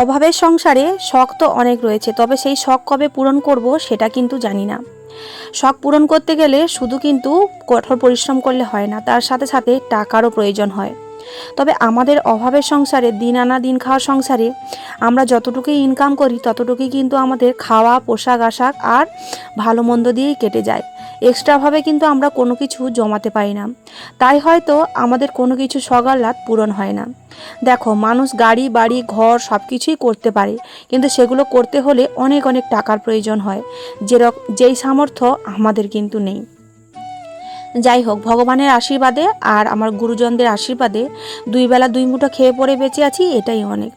অভাবের সংসারে শখ তো অনেক রয়েছে, তবে সেই শখ কবে পূরণ করব সেটা কিন্তু জানি না। শখ পূরণ করতে গেলে শুধু কিন্তু কঠোর পরিশ্রম করলে হয় না, তার সাথে সাথে টাকারও প্রয়োজন হয়। তবে আমাদের অভাবের সংসারে, দিন আনা দিন খাওয়ার সংসারে আমরা যতটুকুই ইনকাম করি, ততটুকুই কিন্তু আমাদের খাওয়া, পোশাক, আশাক আর ভালো মন্দ দিয়েই কেটে যায়। এক্সট্রাভাবে কিন্তু আমরা কোনো কিছু জমাতে পারি না। তাই হয়তো আমাদের কোনো কিছু সগাল্লাদ পূরণ হয় না। দেখো, মানুষ গাড়ি, বাড়ি, ঘর সব কিছুই করতে পারে, কিন্তু সেগুলো করতে হলে অনেক অনেক টাকার প্রয়োজন হয়। যেরক, যেই সামর্থ্য আমাদের কিন্তু নেই। যাই হোক ভগবানের আশীর্বাদে আর আমার গুরুজনদের আশীর্বাদে দুই বেলা দুই মুঠো খেয়ে পড়ে বেঁচে আছি, এটাই অনেক।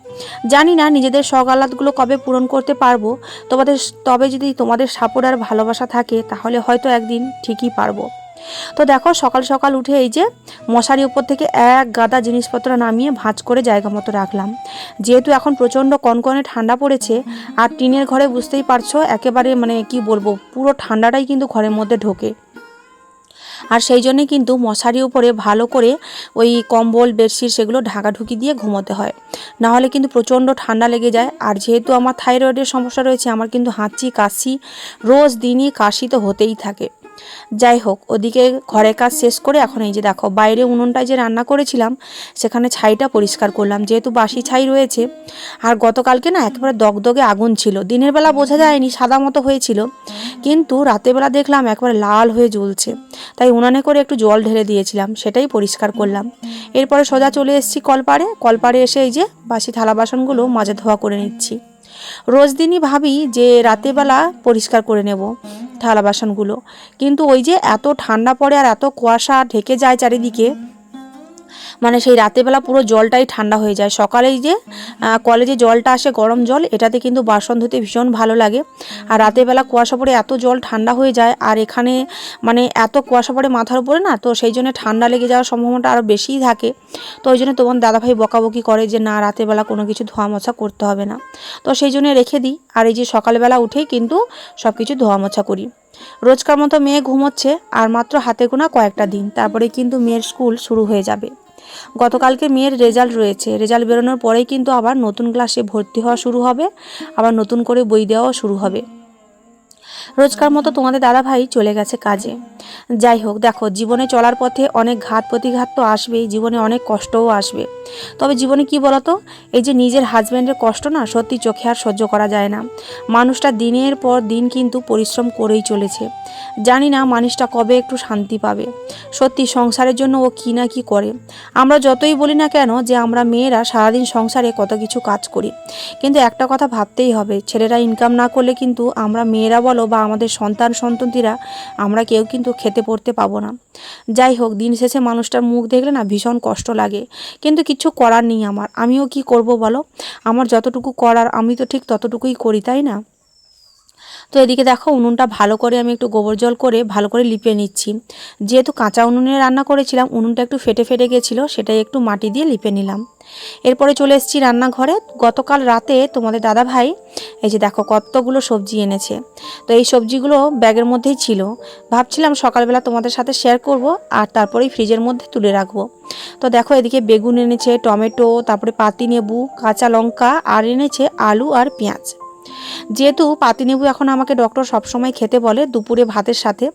জানি না নিজেদের সকালাতগুলো কবে পূরণ করতে পারব, তোমাদের তবে যদি তোমাদের সাপোর্ট আর ভালোবাসা থাকে, তাহলে হয়তো একদিন ঠিকই পারব। তো দেখো, সকাল সকাল উঠে এই যে মশারি উপর থেকে এক গাদা জিনিসপত্র নামিয়ে ভাঁজ করে জায়গা মতো রাখলাম। যেহেতু এখন প্রচণ্ড কনকনে ঠান্ডা পড়েছে, আর টিনের ঘরে বুঝতেই পারছ, একেবারে মানে কি বলব, পুরো ঠান্ডাটাই কিন্তু ঘরের মধ্যে ঢোকে। আর সেই জন্যে কিন্তু মশারি উপরে ভালো করে ওই কম্বল, বেডশিট সেগুলো ঢাকাঢুকি দিয়ে ঘুমোতে হয়। নাহলে কিন্তু প্রচণ্ড ঠান্ডা লেগে যায়। আর যেহেতু আমার থাইরয়েডের সমস্যা রয়েছে, আমার কিন্তু হাঁচি, কাশি রোজ দিনই কাশি তো হতেই থাকে। যাই হোক ওদিকে ঘরের কাজ শেষ করে এখন এই যে দেখো, বাইরে উনুনটায় যে রান্না করেছিলাম, সেখানে ছাইটা পরিষ্কার করলাম। যেহেতু বাসি ছাই রয়েছে, আর গতকালকে না একেবারে দগদগে আগুন ছিল। দিনের বেলা বোঝা যায়নি, সাদা মতো হয়েছিল। কিন্তু রাতেরবেলা দেখলাম একবারে লাল হয়ে জ্বলছে। তাই উনানে করে একটু জল ঢেলে দিয়েছিলাম, সেটাই পরিষ্কার করলাম। এরপরে সোজা চলে এসেছি কলপাড়ে। কলপাড়ে এসে এই যে বাসি থালা বাসনগুলো মাজা ধোয়া করে নিচ্ছি। রোজ দিনই ভাবি যে রাতেবেলা পরিষ্কার করে নেব। থালা বাসনগুলো। কিন্তু ওই যে এত ঠান্ডা পড়ে আর এত কুয়াশা ঢেকে যায় চারিদিকে মানে সেই রাতেবেলা পুরো জলটাই ঠান্ডা হয়ে যায়। সকালেই যে কলেজে জলটা আসে, গরম জল, এটাতে কিন্তু বাসন ধুতে ভীষণ ভালো লাগে। আর রাতেবেলা কুয়াশা পড়ে এত জল ঠান্ডা হয়ে যায়, আর এখানে মানে এত কুয়াশা পড়ে মাথার উপরে না, তো সেই জন্য ঠান্ডা লেগে যাওয়ার সম্ভাবনাটা আরও বেশিই থাকে। তো ওই জন্য তোমার দাদাভাই বকাবকি করে যে, না, রাতেবেলা কোনো কিছু ধোয়া মোছা করতে হবে না। তো সেই জন্য রেখে দিই। আর এই যে সকালবেলা উঠেই কিন্তু সব কিছু ধোয়া মোছা করি। রোজকার মতো মেয়ে ঘুমোচ্ছে আর মাত্র হাতে গোনা কয়েকটা দিন। তারপরে কিন্তু মেয়ের স্কুল শুরু হয়ে যাবে। গতকালকে মেয়ের রেজাল্ট রয়েছে। রেজাল্ট বেরোনোর পরেই কিন্তু আবার নতুন ক্লাসে ভর্তি হওয়া শুরু হবে। আবার নতুন করে বই দেওয়াও শুরু হবে। রোজকার মতো তোমাদের দাদা ভাই চলে গেছে কাজে। যাই হোক, দেখো, জীবনে চলার পথে অনেক ঘাত প্রতিঘাত তো আসবেই, জীবনে অনেক কষ্টও আসবে। তবে জীবনে কি বলতো? এই যে নিজের হাজব্যান্ডের কষ্ট না, সত্যি চোখে আর সহ্য করা যায় না। মানুষটা দিনের পর দিন কিন্তু পরিশ্রম করেই চলেছে। জানি না মানুষটা কবে একটু শান্তি পাবে। সত্যি সংসারের জন্য ও কী না কি করে। আমরা যতই বলি না কেন যে আমরা মেয়েরা সারাদিন সংসারে কত কিছু কাজ করি। কিন্তু একটা কথা ভাবতেই হবে, ছেলেরা ইনকাম না করলে কিন্তু আমরা মেয়েরা বলো বা আমাদের সন্তান সন্ততিরা, আমরা কেউ কিন্তু খেতে পড়তে পাবো না। যাই হোক, দিন শেষে মানুষটার মুখ দেখলে না ভীষণ কষ্ট লাগে। কিন্তু কিছু করার নেই আমার। আমিও কি করব বলো? আমার যতটুকু করার, আমি তো ঠিক ততটুকুই করি, তাই না? তো এদিকে দেখো উনুনটা ভালো করে আমি একটু গোবর জল করে ভালো করে লিপে নিচ্ছি। যেহেতু কাঁচা উনুনে রান্না করেছিলাম, উনুনটা একটু ফেটে ফেটে গেছিল, সেটাই একটু মাটি দিয়ে লিপে নিলাম। এরপরে চলে এসেছি রান্নাঘরে। গতকাল রাতে তোমাদের দাদা ভাই এই যে দেখো কতগুলো সবজি এনেছে। তো এই সবজিগুলো ব্যাগের মধ্যেই ছিল। ভাবছিলাম সকালবেলা তোমাদের সাথে শেয়ার করব আর তারপরেই ফ্রিজের মধ্যে তুলে রাখব। তো দেখো এদিকে বেগুন এনেছে, টমেটো, তারপরে পাতি নেবু কাঁচা লঙ্কা, আর এনেছে আলু আর পেঁয়াজ। যেহেতু পাতিনেবু এখন আমাকে ডক্টর সবসময় খেতে বলে দুপুরে ভাতের সাথে,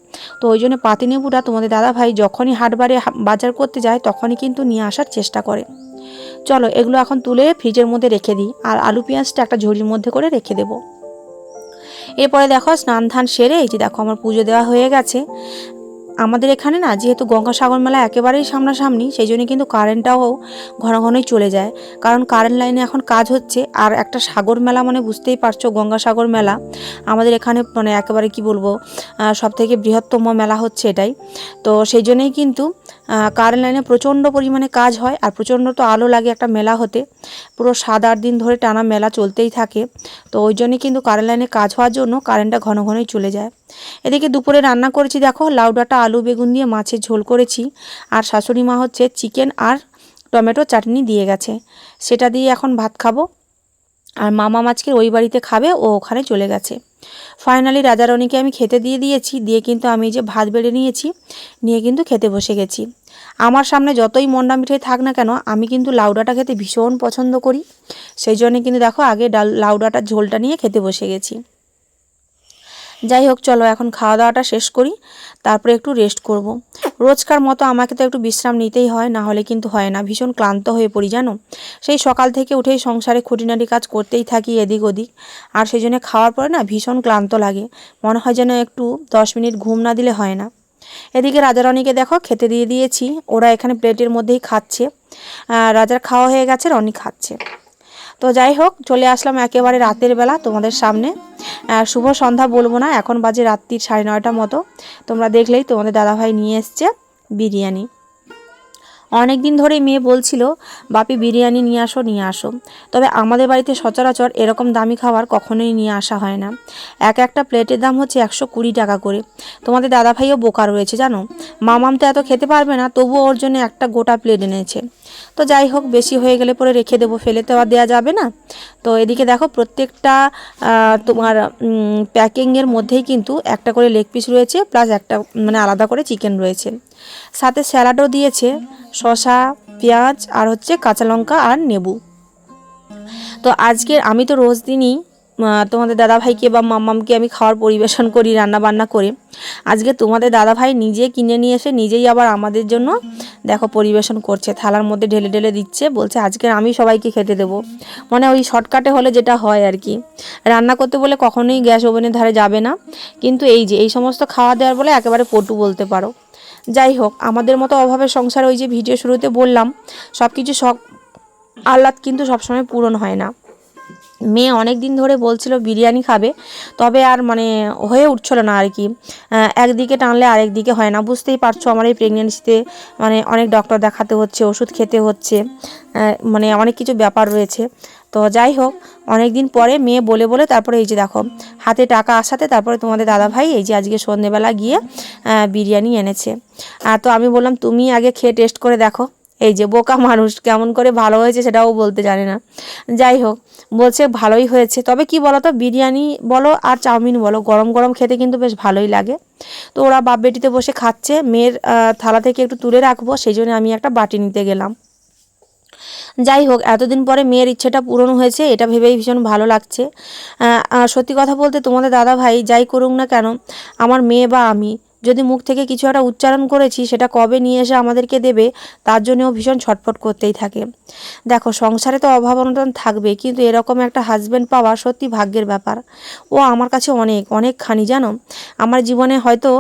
তো ওই জন্য পাতিনেবুটা তোমাদের দাদা ভাই যখনই হাটবারে বাজার করতে যায় তখনই কিন্তু নিয়ে আসার চেষ্টা করে। চলো এগুলো এখন তুলে ফ্রিজের মধ্যে রেখে দিই আর আলু পেঁয়াজটা একটা ঝুড়ির মধ্যে করে রেখে দেবো। এরপরে দেখো স্নান ধান সেরে এই যে দেখো আমার পুজো দেওয়া হয়ে গেছে। আমাদের এখানে না, যেহেতু গঙ্গাসাগর মেলা একেবারেই সামনাসামনি, সেই জন্য কিন্তু কারেন্টটাও ঘন ঘনই চলে যায়। কারণ কারেন্ট লাইনে এখন কাজ হচ্ছে, আর একটা সাগর মেলা মানে বুঝতেই পারছ, গঙ্গাসাগর মেলা। আমাদের এখানে মানে একেবারে কি বলব সব থেকে বৃহত্তম মেলা হচ্ছে এটাই। তো সেই জন্যই কিন্তু কারেন্ট লাইনে প্রচণ্ড পরিমাণে কাজ হয়, আর প্রচণ্ড তো আলো লাগে একটা মেলা হতে। পুরো সাত আট দিন ধরে টানা মেলা চলতেই থাকে। তো ওই জন্যই কিন্তু কারেন্ট লাইনে কাজ হওয়ার জন্য কারেন্টটা ঘন ঘনই চলে যায়। এদিকে দুপুরে রান্না করেছি, দেখো, লাউ ডাঁটা, আলু বেগুন দিয়ে মাছের ঝোল করেছি। আর শাশুড়ি মা হচ্ছে চিকেন আর টমেটো চাটনি দিয়ে গেছে। সেটা দিয়ে এখন ভাত খাব। আর মামা মাছকে ওই বাড়িতে খাবে, ও ওখানে চলে গেছে। ফাইনালি রাজারণীকে আমি খেতে দিয়ে দিয়েছি, দিয়ে কিন্তু আমি যে ভাত বেড়ে নিয়েছি, নিয়ে কিন্তু খেতে বসে গেছি। আমার সামনে যতই মন্ডা মিঠাই থাক না কেন, আমি কিন্তু লাউডাটা খেতে ভীষণ পছন্দ করি। সেই জন্য কিন্তু দেখো, আগে ডাল লাউডাটার ঝোলটা নিয়ে খেতে বসে গেছি। যাই হোক, চলো এখন খাওয়া দাওয়াটা শেষ করি, তারপরে একটু রেস্ট করব। রোজকার মতো আমাকে তো একটু বিশ্রাম নিতেই হয়, না হলে কিন্তু হয় না। ভীষণ ক্লান্ত হয়ে পড়ি, জানো? সেই সকাল থেকে উঠেই সংসারে খুঁটিনাটি কাজ করতেই থাকি এদিক ওদিক। আর সেই জন্য খাওয়ার পরে না ভীষণ ক্লান্ত লাগে। মনে হয় যেন একটু দশ মিনিট ঘুম না দিলে হয় না। এদিকে রাজারানীকে দেখো, খেতে দিয়ে দিয়েছি। ওরা এখানে প্লেটের মধ্যেই খাচ্ছে। রাজার খাওয়া হয়ে গেছে, রনি খাচ্ছে। তো যাই হোক, চলে আসলাম একেবারে রাতের বেলা তোমাদের সামনে। শুভ সন্ধ্যা বলব না, এখন বাজে রাত্রির সাড়ে নয়টা মতো। তোমরা দেখলেই তোমাদের দাদাভাই নিয়ে এসছে বিরিয়ানি। অনেক দিন ধরেই মেয়ে বলছিল, বাপি, বিরিয়ানি নিয়ে আসো নিয়ে আসো। তবে আমাদের বাড়িতে সচরাচর এরকম দামি খাবার কখনোই নিয়ে আসা হয় না। এক একটা প্লেটের দাম হচ্ছে একশো কুড়ি টাকা করে। তোমাদের দাদাভাইও বোকা রয়েছে, জানো? মামাম তো এত খেতে পারবে না, তবুও ওর জন্য একটা গোটা প্লেট এনেছে। তো যাই হোক, বেশি হয়ে গেলে পরে রেখে দেবো, ফেলে তো আর দেওয়া যাবে না। তো এদিকে দেখো, প্রত্যেকটা তোমার প্যাকিংয়ের মধ্যেই কিন্তু একটা করে লেগ পিস রয়েছে প্লাস একটা মানে আলাদা করে চিকেন রয়েছে। সাথে স্যালাডও দিয়েছে, শসা, পেঁয়াজ, আর হচ্ছে কাঁচা লঙ্কা আর নেবু তো আজকের, আমি তো রোজ দিনই তোমাদের দাদাভাইকে বা মাম্মামকে আমি খাওয়ার পরিবেশন করি রান্না বান্না করে। আজকে তোমাদের দাদাভাই নিজে কিনে নিয়ে এসে নিজেই আবার আমাদের জন্য দেখো পরিবেশন করছে, থালার মধ্যে ঢেলে ঢেলে দিচ্ছে, বলছে আজকে আমি সবাইকে খেতে দেবো। মানে ওই শর্টকাটে হলে যেটা হয় আর কি। রান্না করতে বলে কখনোই গ্যাস ওভেনের ধারে যাবে না। কিন্তু এই যে, এই সমস্ত খাওয়া দেওয়ার বলে একেবারে পটু বলতে পারো। যাই হোক, আমাদের মতো অভাবের সংসার ওই যে ভিডিও শুরুতে বললাম সব কিছু সব আহ্লাদ কিন্তু সবসময় পূরণ হয় না। মেয়ে অনেক দিন ধরে বলছিল বিরিয়ানি খাবে, তবে আর মানে হয়ে উঠছিল না আর কি। একদিকে টানলে আরেক দিকে হয় না। বুঝতেই পারছ আমার এই প্রেগনেন্সিতে মানে অনেক ডক্টর দেখাতে হচ্ছে, ওষুধ খেতে হচ্ছে মানে অনেক কিছু ব্যাপার রয়েছে। তো যাই হোক অনেক দিন পরে মেয়ে বলে বলে তারপরে এই যে দেখো, হাতে টাকা আসাতে তারপরে তোমাদের দাদা ভাই এই যে আজকে সন্ধেবেলা গিয়ে বিরিয়ানি এনেছে। আর তো আমি বললাম, তুমি আগে খেয়ে টেস্ট করে দেখো। এই যে বোকা মানুষ, কেমন করে ভালো হয়েছে সেটাও বলতে জানে না। যাই হোক বলছে ভালোই হয়েছে। তবে কি বলো তো বিরিয়ানি বলো আর চাউমিন বলো, গরম গরম খেতে কিন্তু বেশ ভালোই লাগে। তো ওরা বাপ বেটিতে বসে খাচ্ছে, মেয়ের থালা থেকে একটু তুলে রাখব, সেই জন্য আমি একটা বাটি নিতে গেলাম। যাই হোক, এতদিন পরে মেয়ের ইচ্ছেটা পূরণ হয়েছে, এটা ভেবেই ভীষণ ভালো লাগছে। সত্যি কথা বলতে তোমাদের দাদা ভাই যাই করুক না কেন, আমার মেয়ে বা আমি যদি মুখ থেকে কিছু একটা উচ্চারণ করেছি, সেটা কবে নিয়ে এসে আমাদেরকে দেবে, তার জন্যও ভীষণ ছটফট করতেই থাকে। দেখো, সংসারে তো অভাব অনটন থাকবে, কিন্তু এরকম একটা হাজব্যান্ড পাওয়া সত্যি ভাগ্যের ব্যাপার। ও আমার কাছে অনেক, অনেকখানি, জানো? আমার জীবনে হয়তো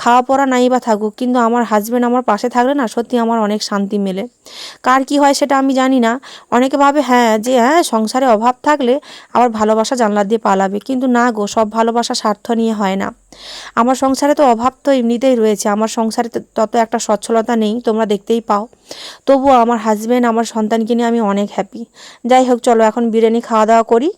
খাওয়া পড়া নাই বা থাকুক, কিন্তু আমার হাজব্যান্ড আমার পাশে থাকলে না, সত্যি আমার অনেক শান্তি মেলে। কার কি হয় সেটা আমি জানি না। অনেকে ভাবে হ্যাঁ যে হ্যাঁ সংসারে অভাব থাকলে আবার ভালোবাসা জানলা দিয়ে পালাবে, কিন্তু না গো, সব ভালোবাসা স্বার্থ নিয়ে হয় না। আমার সংসারে তো অভাব তো এমনিতেই রয়েছে, আমার সংসারে তত একটা সচ্ছলতা নেই, তোমরা দেখতেই পাও। তবুও আমার হাজব্যান্ড আমার সন্তানকে নিয়ে আমি অনেক হ্যাপি যাই হোক, চলো এখন বিরিয়ানি খাওয়া দাওয়া করি।